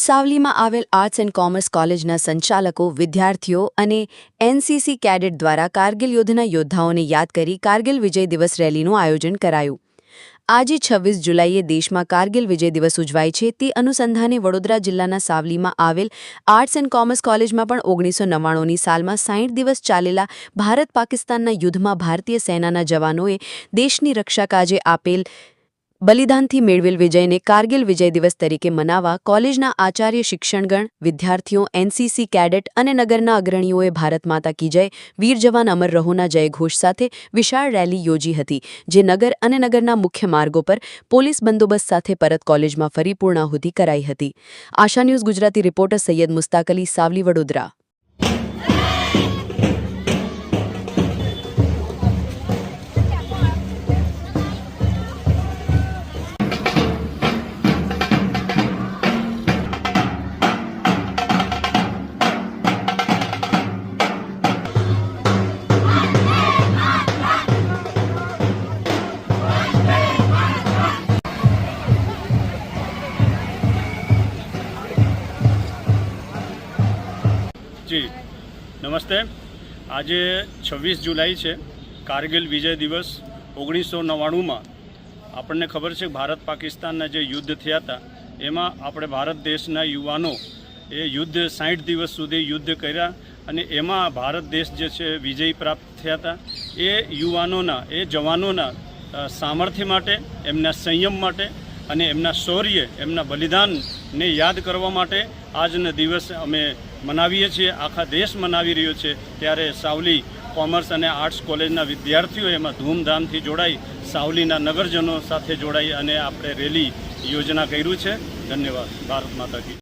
સાવલીમાં આવેલ arts and commerce કોલેજના સંચાલકો, વિદ્યાર્થીઓ અને એનસીસી કેડેટ દ્વારા કારગિલ યુદ્ધના યોદ્ધાઓને યાદ કરી કારગિલ વિજય દિવસ રેલીનું આયોજન કરાયું. આજે છવ્વીસ જુલાઈએ દેશમાં કારગિલ વિજય દિવસ ઉજવાય છે. તે અનુસંધાને વડોદરા જિલ્લાના સાવલીમાં આવેલ આર્ટ્સ એન્ડ કોમર્સ કોલેજમાં પણ ઓગણીસો નવ્વાણુંની સાલમાં સાહીઠ દિવસ ચાલેલા ભારત પાકિસ્તાનના યુદ્ધમાં ભારતીય સેનાના જવાનોએ દેશની રક્ષા કાજે આપેલ બલિદાનથી મેળવેલ વિજયને કારગિલ વિજય દિવસ તરીકે મનાવવા કોલેજના આચાર્ય શિક્ષણગણ, વિદ્યાર્થીઓ, એનસીસી કેડેટ અને નગરના અગ્રણીઓએ ભારત માતા કી જય, વીર જવાન અમર રહોના જયઘોષ સાથે વિશાળ રેલી યોજી હતી, જે નગર અને નગરના મુખ્ય માર્ગો પર પોલીસ બંદોબસ્ત સાથે પરત કોલેજમાં ફરી પૂર્ણાહુતિ કરાઈ હતી. Asha news Gujarati reporter Syed Mushtaq Ali, Savli, Vadodara. જી. નમસ્તે. આજે છવ્વીસ જુલાઈ છે. કારગિલ વિજય દિવસ ઓગણીસો નવ્વાણુંમાં. આપણને ખબર છે ભારત પાકિસ્તાનના જે યુદ્ધ થયા હતા, એમાં આપણે ભારત દેશના યુવાનો એ યુદ્ધ સાઠ દિવસ સુધી યુદ્ધ કર્યા અને એમાં ભારત દેશ જે છે વિજય પ્રાપ્ત થયા હતા. એ યુવાનોના, એ જવાનોના સામર્થ્ય માટે, એમના સંયમ માટે અને એમના શૌર્ય, એમના બલિદાનને યાદ કરવા માટે આજના દિવસ અમે મનાવીએ છીએ, આખા દેશ મનાવી રહ્યો છે, ત્યારે સાવલી કોમર્સ અને આર્ટ્સ કોલેજના વિદ્યાર્થીઓ એમાં ધૂમધામથી જોડાઈ, સાવલીના નગરજનો સાથે જોડાઈ અને આપણે રેલી યોજના કર્યું છે. ધન્યવાદ. ભારત માતા કી.